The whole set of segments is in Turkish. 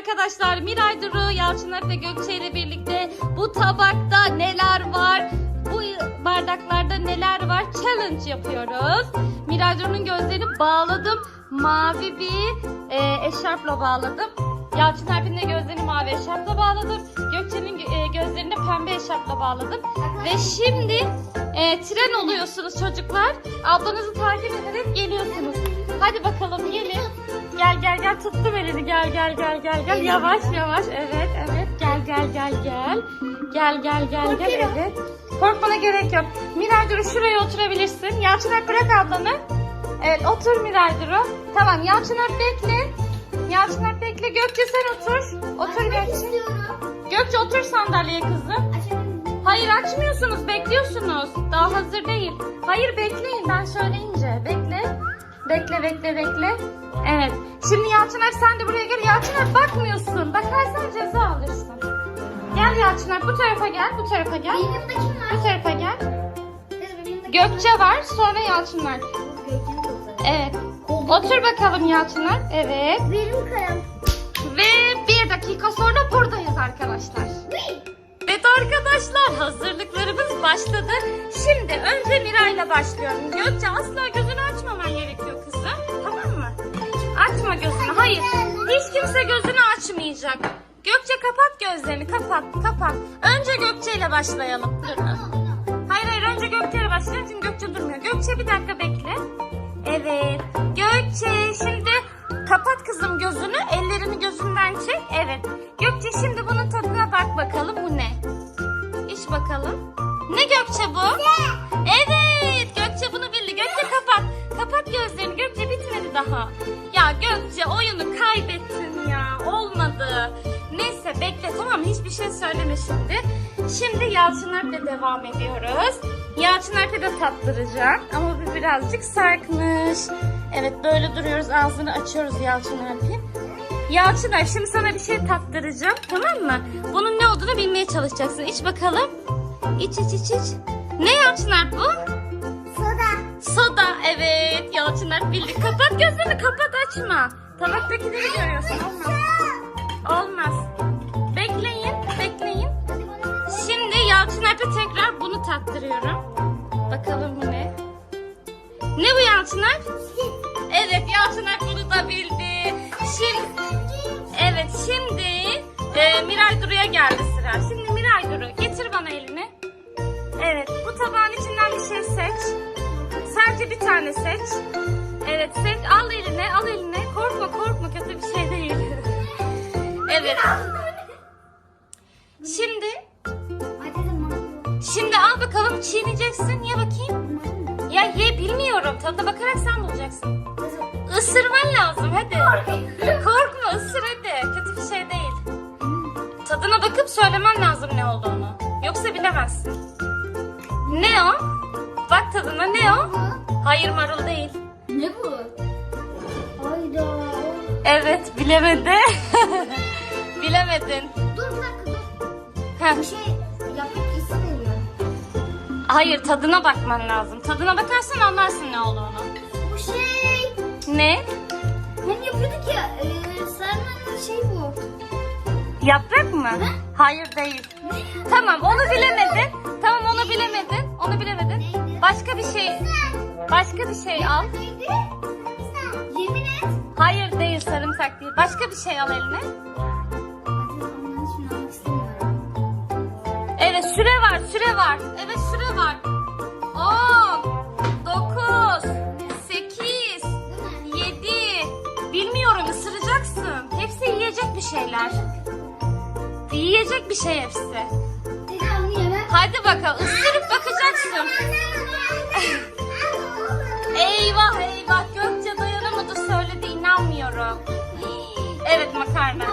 arkadaşlar. Miray Duru, Yalçın Alp ve Gökçe ile birlikte bu tabakta neler var? Bu bardaklarda neler var? Challenge yapıyoruz. Miray Duru'nun gözlerini bağladım. Mavi bir e, eşarpla bağladım. Yalçın Alp'in de gözlerini mavi eşarpla bağladım. Gökçe'nin e, gözlerini de pembe eşarpla bağladım. Ve şimdi e, tren oluyorsunuz çocuklar. Ablanızı takip ederek geliyorsunuz. Hadi bakalım gelin. Sen tuttu elini gel gel gel gel gel. Yavaş yavaş evet evet gel gel gel gel. Gel gel gel gel Korkuyorum. evet. Korkmana gerek yok. Miray Duru şuraya oturabilirsin. Yalçın Alp bırak ablanı. Evet otur Miray Duru. Tamam Yalçın Alp bekle. Yalçın Alp bekle. Gökçe sen otur. Otur Açmak Gökçe. istiyorum. Gökçe otur sandalyeye kızım. Hayır açmıyorsunuz, bekliyorsunuz. Daha hazır değil. Hayır bekleyin ben söyleyince. Bekle. Bekle bekle bekle. Evet. Şimdi Yalçın Alp sen de buraya gel. Yalçın Alp bakmıyorsun. Bakarsan ceza alırsın. Gel Yalçın Alp bu tarafa gel. Bu tarafa gel. Benim yanımda kim var? Bu tarafa gel. Gökçe var sonra Yalçın Alp. var? Gökçe'nin çok güzel. Evet. Otur bakalım Yalçın Alp. Evet. Benim karım. Ve bir dakika sonra buradayız arkadaşlar. Evet arkadaşlar hazırlıklarımız başladı. Şimdi önce Miray'la başlıyorum. Gökçe asla gözünü açmaman Hayır. Hiç kimse gözünü açmayacak. Gökçe kapat gözlerini. Kapat. Kapat. Önce Gökçe ile başlayalım. Hayır hayır önce Gökçe ile başlayalım. Şimdi Gökçe durmuyor. Gökçe bir dakika bekle. Evet. Gökçe şimdi kapat kızım gözünü. Ellerini gözünden çek. Evet. Gökçe şimdi bunun tadına bak bakalım bu ne? İç bakalım. Ne Gökçe bu? Evet. Hiçbir şey söyleme şimdi. Şimdi Yalçın Alp'le devam ediyoruz. Yalçın Alp'e de tattıracağım. Ama bu birazcık sarkmış. Evet böyle duruyoruz. Ağzını açıyoruz Yalçın Alp'in. Yalçın Alp şimdi sana bir şey tattıracağım. Tamam mı? Bunun ne olduğunu bilmeye çalışacaksın. İç bakalım. İç iç iç iç. Ne Yalçın Alp bu? Soda. Soda. Evet. Yalçın Alp bildi. Kapat gözlerini kapat açma. Tabaktakileri görüyorsun. Olmaz. Olmaz. Alp'e tekrar bunu tattırıyorum. Bakalım bu ne? Ne bu Yalçın? Evet Yalçın bunu da bildi. Şimdi Evet şimdi e, Miray Duru'ya geldi sıra. Şimdi Miray Duru getir bana elini. Evet bu tabağın içinden bir şey seç. Sadece bir tane seç. Evet seç al eline al eline. Korkma korkma kötü bir şey değil. evet. Şimdi. Bakalım çiğneyeceksin. Ye bakayım. Ya ye bilmiyorum. Tadına bakarak sen bulacaksın. Isırman lazım hadi. Korkma ısır hadi. Kötü bir şey değil. Tadına bakıp söylemen lazım ne olduğunu. Yoksa bilemezsin. Ne o? Bak tadına ne o? Hayır marul değil. Ne bu? Hayda. Evet bilemedi. Bilemedin. Dur bir dakika dur. Heh. Bir şey istemiyorum. Hayır tadına bakman lazım. Tadına bakarsan anlarsın ne olduğunu. Bu şey. Ne? Hani yapıyorduk ya. E, sarmanın şey bu. Yaprak mı? Hayır değil. Tamam onu bilemedin. Tamam onu bilemedin. Onu bilemedin. Neydi? Başka bir şey. Başka bir şey al. Neydi? Yemin et. Hayır değil sarımsak değil. Başka bir şey al eline. Süre var süre var. Evet süre var. 10 9 8 Bu ne? 7 Bilmiyorum ısıracaksın. Hepsi yiyecek bir şeyler. Yiyecek bir şey hepsi. Hadi bakalım ısırıp bakacaksın. Eyvah eyvah Gökçe dayanamadı söyledi inanmıyorum. Evet makarna.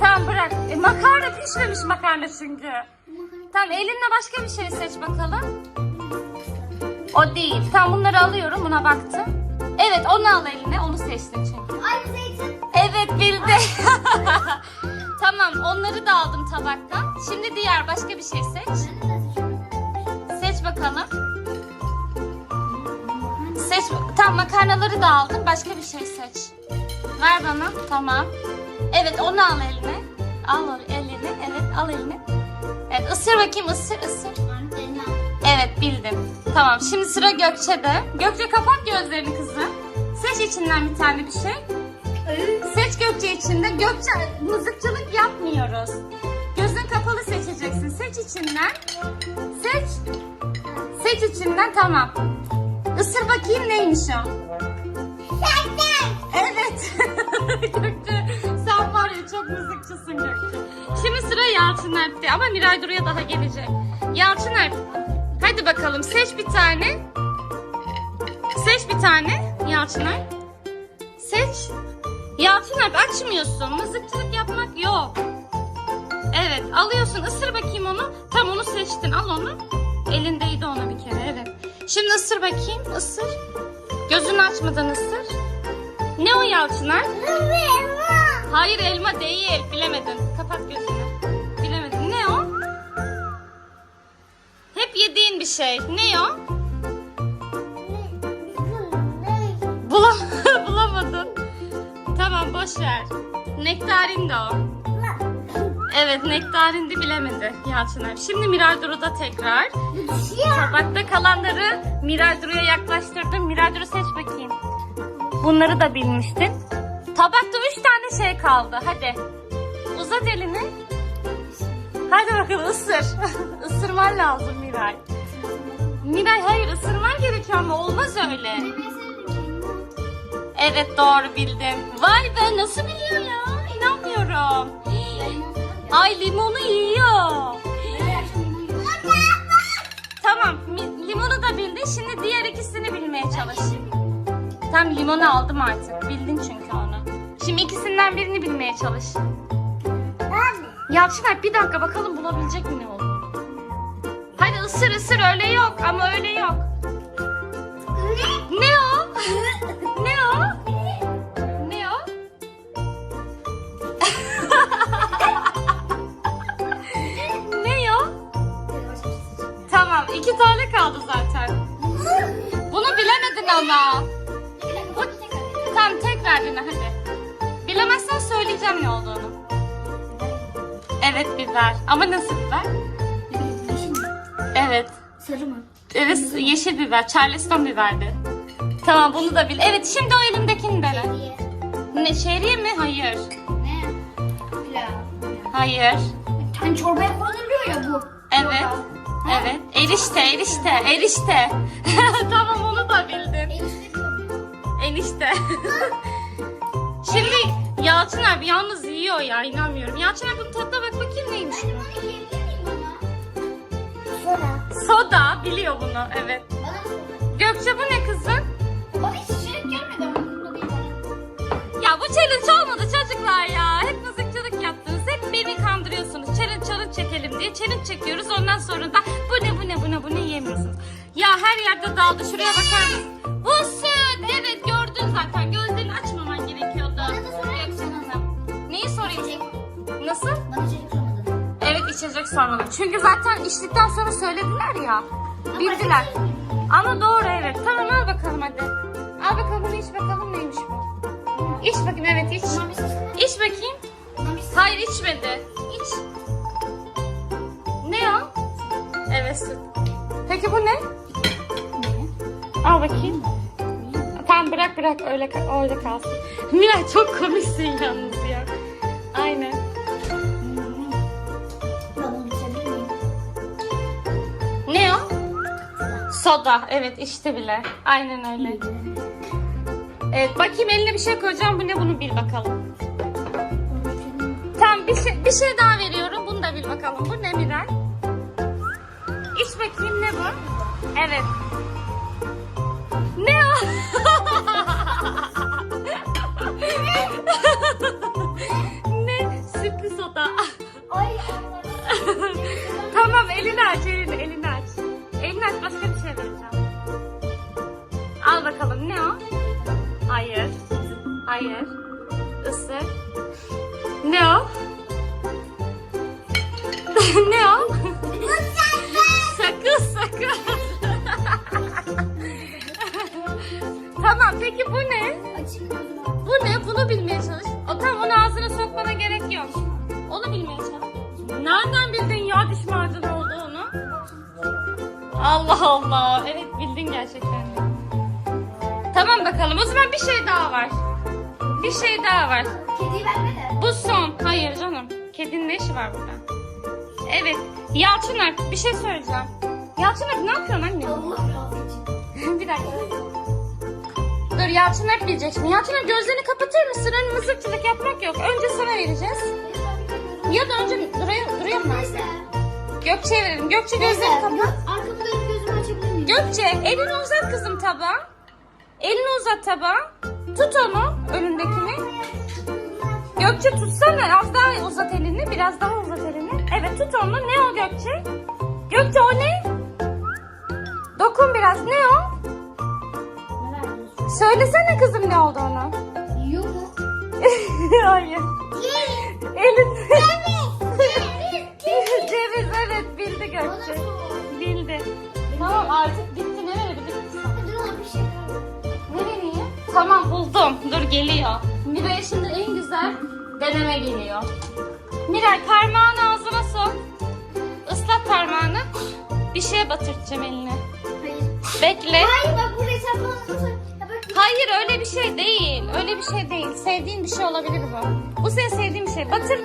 Tamam bırak. E, makarna pişmemiş makarna çünkü. Tamam elinle başka bir şey seç bakalım. O değil. Tamam bunları alıyorum buna baktım. Evet onu al eline onu seçtin çünkü. Aynı zeytin. Evet bildi. tamam onları da aldım tabaktan. Şimdi diğer başka bir şey seç. Seç bakalım. Seç. Tamam makarnaları da aldım. Başka bir şey seç. Ver bana. Tamam. Evet onu al eline. Al eline. Evet al eline. Evet ısır bakayım ısır ısır. Evet bildim. Tamam şimdi sıra Gökçe'de. Gökçe kapat gözlerini kızım. Seç içinden bir tane bir şey. Seç Gökçe içinde. Gökçe mızıkçılık yapmıyoruz. Gözün kapalı seçeceksin. Seç içinden. Seç. Seç içinden tamam. Isır bakayım neymiş o. Evet. Gökçe sen var ya çok mızıkçısın Gökçe. Yalçın Alp'te ama Miray Duru'ya daha gelecek. Yalçın Alp hadi bakalım seç bir tane. Seç bir tane Yalçın Alp. Seç. Yalçın Alp açmıyorsun. Mızıkçılık yapmak yok. Evet alıyorsun ısır bakayım onu. Tam onu seçtin al onu. Elindeydi ona bir kere evet. Şimdi ısır bakayım ısır. Gözünü açmadan ısır. Ne o Yalçınar? Hayır elma değil. Bilemedin. Şey. Ne o? Bulam Bulamadın. Tamam boş ver. Nektarin de o. Evet nektarindi bilemedi Yalçınar. Şimdi Miray Duru'da tekrar. Tabakta kalanları Miray Duru'ya yaklaştırdım. Miray Duru seç bakayım. Bunları da bilmiştin. Tabakta üç tane şey kaldı. Hadi. Uzat elini. Hadi bakalım ısır. Isırman lazım Miray. Miray hayır ısırman gerekiyor ama olmaz öyle. Evet doğru bildim. Vay be nasıl biliyor ya? İnanmıyorum. Ay limonu yiyor. Tamam limonu da bildin. Şimdi diğer ikisini bilmeye çalış. Tam limonu aldım artık. Bildin çünkü onu. Şimdi ikisinden birini bilmeye çalış. Alp bir dakika bakalım bulabilecek mi ne olduğunu. Hadi ısır öyle yok ama öyle yok. Ne o? ne o? Ne o? ne o? Tamam iki tane kaldı zaten. Bunu bilemedin ama. Tamam tekrar dene hadi. Bilemezsen söyleyeceğim ne olduğunu. Evet biber. Ama nasıl biber? Evet. Sarı mı? Evet yeşil biber. Charleston biberdi. Tamam bunu da bil. Evet şimdi o elimdekini dene. Ne şehriye mi? Hayır. Ne? Pilav. Hayır. Hani çorbaya konuluyor ya bu. Evet. Evet. Erişte, erişte, erişte. tamam onu da bildin. Enişte. Şimdi Yalçın abi yalnız yiyor ya inanmıyorum. Yalçın abi bunun tadına bak bakayım neymiş bu. Sonra. Soda biliyor bunu evet. Gökçe bu ne kızım? Bana hiç şirin gelmedi ama. Ya bu challenge olmadı çocuklar ya. Hep mızıkçılık yaptınız. Hep beni kandırıyorsunuz. Challenge challenge çekelim diye challenge çekiyoruz. Ondan sonra da bu ne bu ne bu ne bu ne yemiyorsunuz. Ya her yerde dağıldı. Şuraya bakar mısın? Bu süt. Evet gördün zaten. Gözlerini açmaman gerekiyordu. Bana da sorar mısın? Neyi sorayım? Nasıl? Sormadım. Çünkü zaten içtikten sonra söylediler ya. Bildiler. Ama doğru evet. Tamam al bakalım hadi. Al bakalım iç bakalım neymiş bu. İç bakayım evet iç. İç bakayım. Hayır içmedi. İç. Ne o? Evet süt. Peki bu ne? Al bakayım. Tamam bırak bırak öyle öyle kalsın. Miray çok komiksin yalnız ya. Aynen. Soda. Evet içti bile. Aynen öyle. Evet bakayım eline bir şey koyacağım. Bu ne bunu bil bakalım. Tamam bir şey, bir şey daha veriyorum. Bunu da bil bakalım. Bu ne Miray? İç bakayım ne bu? Evet. Ne o? ne? Sütlü soda. Tamam elini aç elini. Elini Hayır. Isır. Ne o? ne o? sakız sakız. tamam peki bu ne? Bu ne? Bunu bilmeye çalış. O tam onu ağzına sokmana gerek yok. Onu bilmeye çalış. Nereden bildin ya diş macunu olduğunu? Allah Allah. Evet bildin gerçekten. Tamam bakalım. O zaman bir şey daha var. Bir şey daha var. Kediyi verme de. Bu son. Hayır canım. Kedinin ne işi var burada? Evet. Yalçınar bir şey söyleyeceğim. Yalçınar ne yapıyorsun anne? Bir dakika. Dur Yalçınar bilecek şimdi. Yalçınar gözlerini kapatır mısın? Hani mızıkçılık yapmak yok. Önce sana vereceğiz. Ya da önce duruyor, duruyor mu? Gökçe'ye verelim. Gökçe gözlerini kapat. Arkamı dönüp gözümü açabilir miyim? Gökçe elini uzat kızım tabağa. Elini uzat tabağa. Tut onu önündekini. Gökçe tutsana az daha uzat elini biraz daha uzat elini. Evet tut onu ne o Gökçe? Gökçe o ne? Dokun biraz ne o? Söylesene kızım ne olduğunu. Mu? Hayır. Elin. Ceviz evet bildi Gökçe. Bildi. Tamam artık bitti Tamam buldum. Dur geliyor. Miray'a şimdi en güzel deneme geliyor. Miray parmağını ağzına sok. Islat parmağını. Bir şeye batırtacağım eline. Hayır. Bekle. Hayır bak burayı sen bana Ya bak. Hayır öyle bir şey değil. Öyle bir şey değil. Sevdiğin bir şey olabilir bu. Bu senin sevdiğin bir şey. Batır.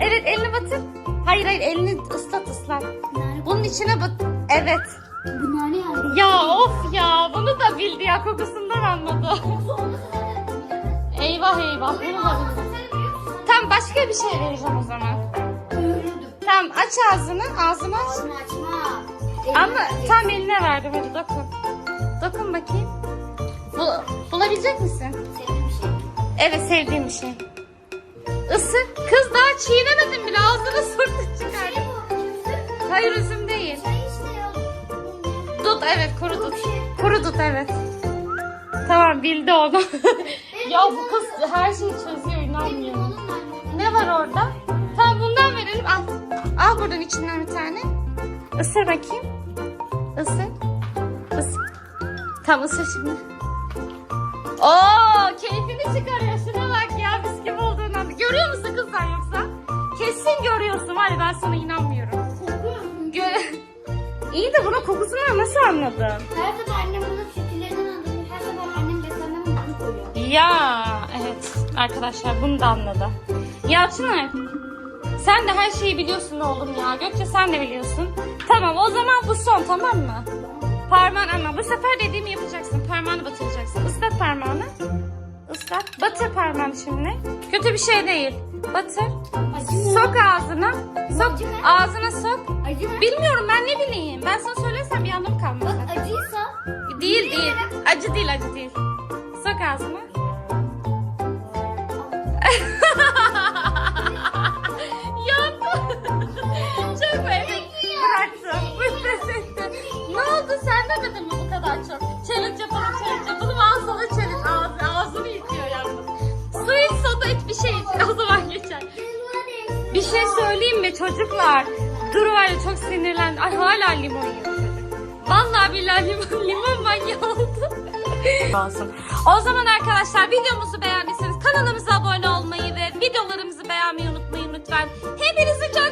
Evet elini batır. Hayır hayır elini ıslat ıslat. Bunun içine bat. Evet. Bu nane yani. Ya of ya bunu da bildi ya kokusundan anladı. eyvah eyvah bunu da bildi. Tamam başka bir şey vereceğim o zaman. Tamam aç ağzını. Ağzını aç. Ağzını açma. Ama tam eline verdim hadi dokun. Dokun bakayım. Bu, bulabilecek misin? Sevdiğim bir şey. Evet sevdiğim bir şey. Isır. Kız daha çiğnemedin bile ağzını sürtün çıkardın. Şey. Hayır üzüm değil. Dut evet kuru dut. Kuru dut evet. Tamam bildi onu. ya bu kız her şeyi çözüyor inanmıyorum. Ne var orada? Tamam bundan verelim al. Al buradan içinden bir tane. Isır bakayım. Isır. Isır. Tam ısır şimdi. Oo keyfini çıkarıyor. Şuna bak ya olduğunu anladı. Görüyor musun kız sen yoksa? Kesin görüyorsun var ben sana inanmıyorum. İyi de bunun kokusunu nasıl anladın? Her sefer annem bunu sütülerinden alıyor. Her sefer annem beslenme bunu koyuyor. Ya evet arkadaşlar bunu da anladı. Ya Çınar sen de her şeyi biliyorsun oğlum ya. Gökçe sen de biliyorsun. Tamam o zaman bu son tamam mı? Parmağın ama bu sefer dediğimi yapacaksın. Parmağını batıracaksın. Islat parmağını. Islat. Batır parmağını şimdi. Kötü bir şey değil. Batır. Sok ağzına. Sok. Ağzına sok. Bilmiyorum ben ne bileyim. Ben sana söylersem bir anlamı kalmaz. Bak acıysa Değil değil. Acı değil acı değil. Sok ağzına. Yandı. çok emek bıraktım. Ne oldu sen demedin mi bu kadar çok? Challenge yapalım challenge yapalım. Şey söyleyeyim mi çocuklar? Duru var ya çok sinirlendi. Ay hala limon yiyor çocuk. Vallahi billahi limon, limon manyağı oldu. Olsun. O zaman arkadaşlar videomuzu beğendiyseniz kanalımıza abone olmayı ve videolarımızı beğenmeyi unutmayın lütfen. Hepinizi çok.